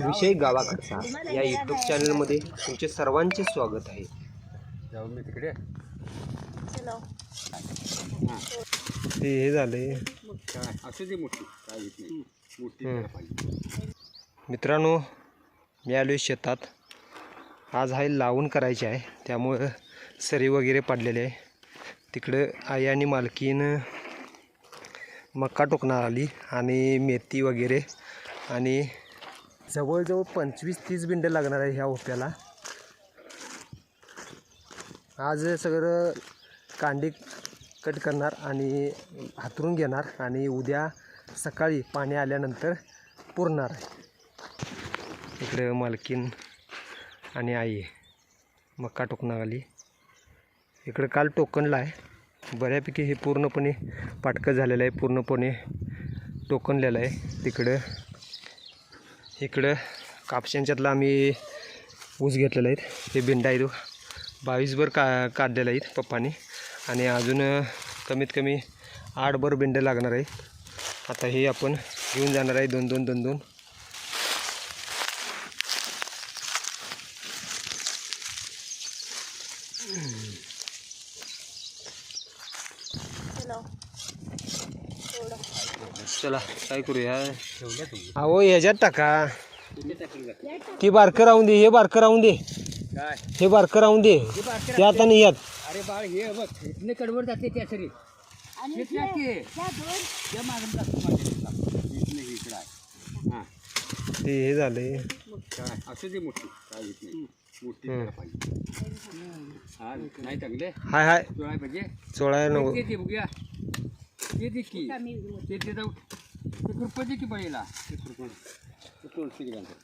विषय गावाकडचा. या युट्यूब चॅनलमध्ये तुमचे सर्वांचे स्वागत आहे. जाऊ मी तिकडे. ते हे झाले. मित्रांनो मी आलो आहे शेतात. आज आहे लावून करायची आहे. त्यामुळं सरी वगैरे पडलेले आहे. तिकडं आई आणि मालकीन मक्का टोकणार आली आणि मेथी वगैरे आणि जवळजवळ पंचवीस तीस बिंड लागणार आहे ह्या ओप्याला. आज सगळं कांडी कट करणार आणि हातरून घेणार आणि उद्या सकाळी पाणी आल्यानंतर पुरणार आहे. इकडे मालकीन आणि आई मक्का टोकणार आली. इकडं काल टोकनला आहे. बऱ्यापैकी हे पूर्णपणे पाटकं झालेलं आहे पूर्णपणे टोकनलेलं आहे तिकडं. इकडं कापशांच्यातला आम्ही ऊस घेतलेला आहेत. हे बिंडा आहे तो हो. बावीसभर का काढलेला आहेत पप्पाने. आणि अजून कमीत कमी आठभर बिंड लागणार आहेत. आता हे आपण घेऊन जाणार आहे दोन दोन दोन दोन चला काय करूया? अहो ह्याच्यात टाका? ती बारकं राहून दे हे बारकं राहून दे. काय? हे बारकं राहून दे. ते आता नाही यात. अरे बाळ हे बघ इथने कडवर जाते त्या सरी ते हे झाले काय? असू दे मोठी. काय येत नाही. मोठी पाहिजे. हाय हाय. पाहिजे? चोळाय नको. ते दे ते दे की ते ते जाऊ. ते खुरपं दे की बळीला. ते खुरपं ते तुळशी घालतो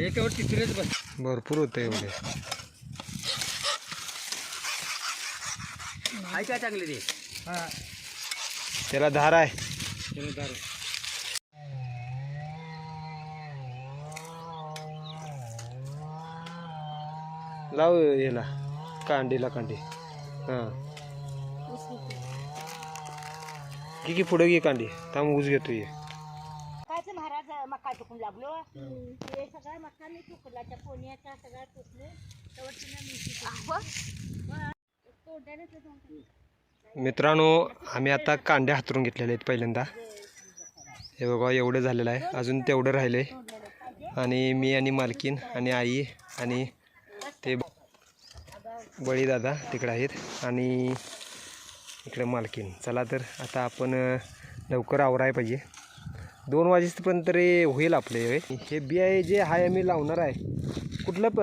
एकावर तिसरेच बस. भरपूर होतं एवढे. आहे काय चांगले ते? हां. त्याला धार आहे. त्याला दारू लाव याला. कांडीला कांडी. हां. घे की पुढे घे कांडी. थांब ऊस घेतो ये. कायच महाराज मका टुकून लागलो. ते सगळा मका मी टुकला त्या पोण्याचा सगळा टुकलो तेव्हा तिने मी तोंडाने मित्रांनो आम्ही आता कांड्या हातरून घेतलेल्या आहेत पहिल्यांदा. हे बघा एवढं झालेलं आहे. अजून तेवढं राहिलं. आहे आणि मी आणि मालकीन आणि आई आणि ते बळीदादा तिकडे आहेत. आणि इकडे मालकीन. चला तर आता आपण लवकर आवराय पाहिजे. दोन वाजेपर्यंत तरी होईल आपले हे. बी आहे जे आहे आम्ही लावणार आहे. कुठलं प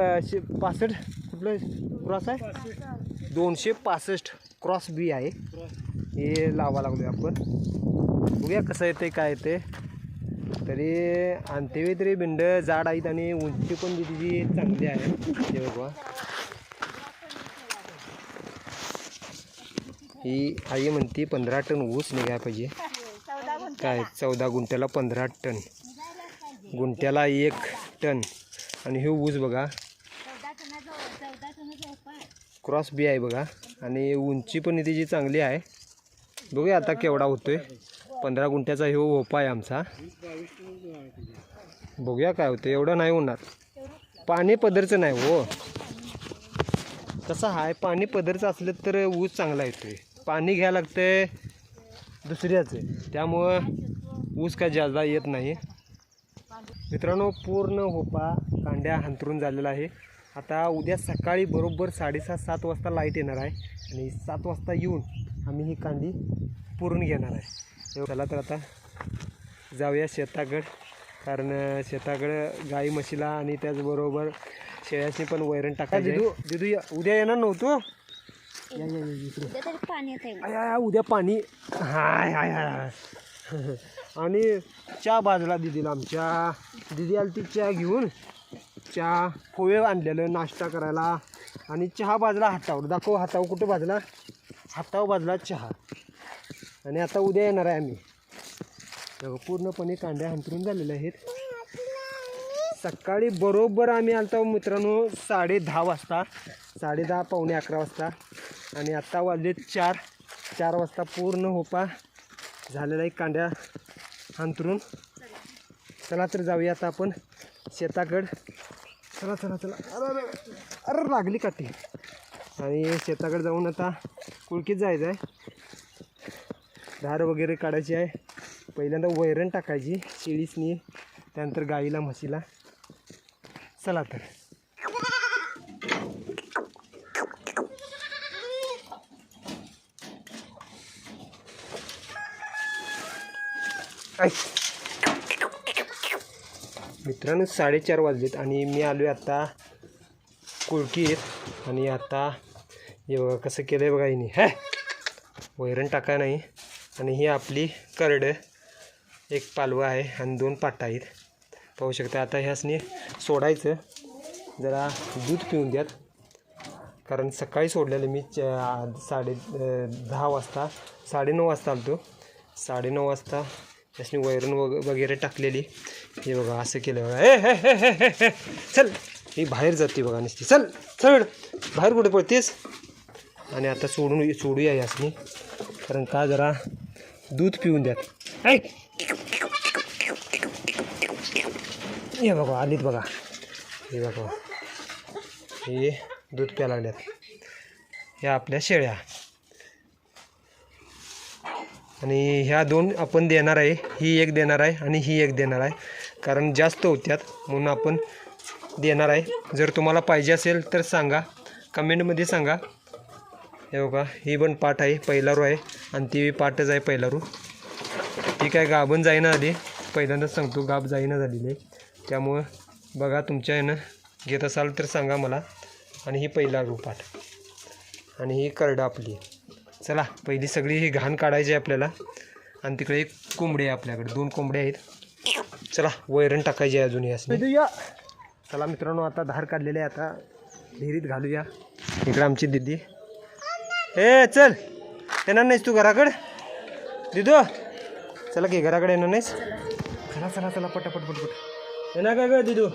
पासष्ट? कुठलं? क्रॉस आहे? दोनशे पासष्ट क्रॉस बी आहे. हे लावा लागलो आपण. बघूया कसं येते काय येते तरी आणतेवे तरी बिंड जाड आहेत आणि उंची पण जी तिची चांगली आहे. बघा. ही आई म्हणते पंधरा टन ऊस निघायला पाहिजे. काय? चौदा गुंठ्याला पंधरा टन. गुंठ्याला एक टन. आणि हे ऊस बघा. क्रॉस बी आहे बघा. आणि उंची पण तिची चांगली आहे. बघूया आता केवढा होतोय. पंधरा गुंठ्याचा ह्यो ओपा आहे आमचा. बघूया काय होतं एवढं नाही होणार. पाणी पदरचं नाही हो. कसं आहे पाणी पदरचं असलं तर ऊस चांगला येतोय. पाणी घ्यायला लागतंय दुसऱ्याचं. त्यामुळं ऊस काय जास्त येत नाही. मित्रांनो पूर्ण होपा कांड्या हंतरून झालेला आहे. आता उद्या सकाळी बरोबर साडेसात सात वाजता लाइट येणार आहे. आणि सात वाजता येऊन आम्ही ही कांडी पुरून घेणार आहे. चला तर आता जाऊया शेताकडं कारण शेताकडं गाई म्हशीला आणि त्याचबरोबर शेळ्याशी पण वैरण टाकायचं दिदू दिदू उद्या येणार नव्हतो? या या या इकडे. उद्या तरी पाणी येते आय, आय, आय, उद्या पाणी. हाय हाय हाय आणि चहा बाजला दिदीला आमच्या. दिदी आली ती चहा घेऊन. चहा पोहे आणलेलं नाश्ता करायला. आणि चहा बाजला हातावर. दाखव हातावर कुठं बाजला हातावर बाजला चहा. आणि आता उद्या येणार आहे आम्ही. तेव्हा पूर्णपणे कांड्या हंतरून झालेल्या आहेत. सकाळी बरोबर आम्ही आलतो मित्रांनो साडे दहा वाजता. साडे दहा पावणे अकरा वाजता. आणि आत्ता वाजले चार. चार वाजता पूर्ण होपा. झालेला एक कांड्या अंतरून चला तर जाऊया आता आपण शेताकड. चला चला चला. अरे अरे लागली का ती आणि शेताकडे जाऊन आता कुळकीत जायचं आहे. धार वगैरे काढायची आहे. पहिल्यांदा वैरण टाकायची शेळीसनी त्यानंतर गाईला म्हशीला. चला तर. मित्रांनो साडेचार वाजलेत आणि मी आलो आहे आत्ता कुळकीत. आणि आता हे बघा कसं केलं आहे बघा हिने. हे! वैरण टाका नाही. आणि ही आपली करड. एक पालवं आहे आणि दोन पाटा आहेत. पाहू शकता आता ह्यासनी सोडायचं. जरा दूध पिऊन द्यात. कारण सकाळी सोडलेलं मी च- साडे दहा वाजता साडेनऊ वाजता आलतो. साडेनऊ वाजता त्याने वैरण वग वगैरे टाकलेली. हे बघा असं केलं बघा. ए हे हे हे हे चल. ही बाहेर जाते बघा नुसती. चल चल. बाहेर कुठे पळतेस? आणि आता सोडून सोडूया यासनी. कारण का जरा दूध पिऊन द्यात ऐक. हे बघा आलीत बघा. हे बघा. हे दूध प्यायला लागल्यात. या आपल्या शेळ्या. आणि ह्या दोन आपण देणार आहे ही एक देणार आहे आणि ही एक देणार आहे. कारण जास्त होत्यात म्हणून आपण देणार आहे. जर तुम्हाला पाहिजे असेल तर सांगा. कमेंटमध्ये सांगा. हे बघा ही पण पाठ आहे पहिला आहे आणि ती पाठच आहे पहिला रू ती काय गाभण जाईना आली पहिल्यांदाच सांगतो गाभ जाईना झालेली आहे. त्यामुळं बघा तुमच्या ह्यानं घेत असाल तर सांगा मला. आणि ही पहिला रू पाठ. आणि ही करडा आपली चला पहिली सगळी ही घाण काढायची आहे आपल्याला. आणि तिकडे एक कोंबडी आहे आपल्याकडे. दोन कोंबड्या आहेत. चला वैरण टाकायची आहे अजून यासनी. चला मित्रांनो आता धार काढलेले आहे. आता विहिरीत घालूया. इकडे आमची दिदी. ए चल. येणार नाहीस तू घराकडे? दिदो चला की घराकडे येणार नाहीस? चला चला चला पटापट पटपट. येणार काय ग दिदू?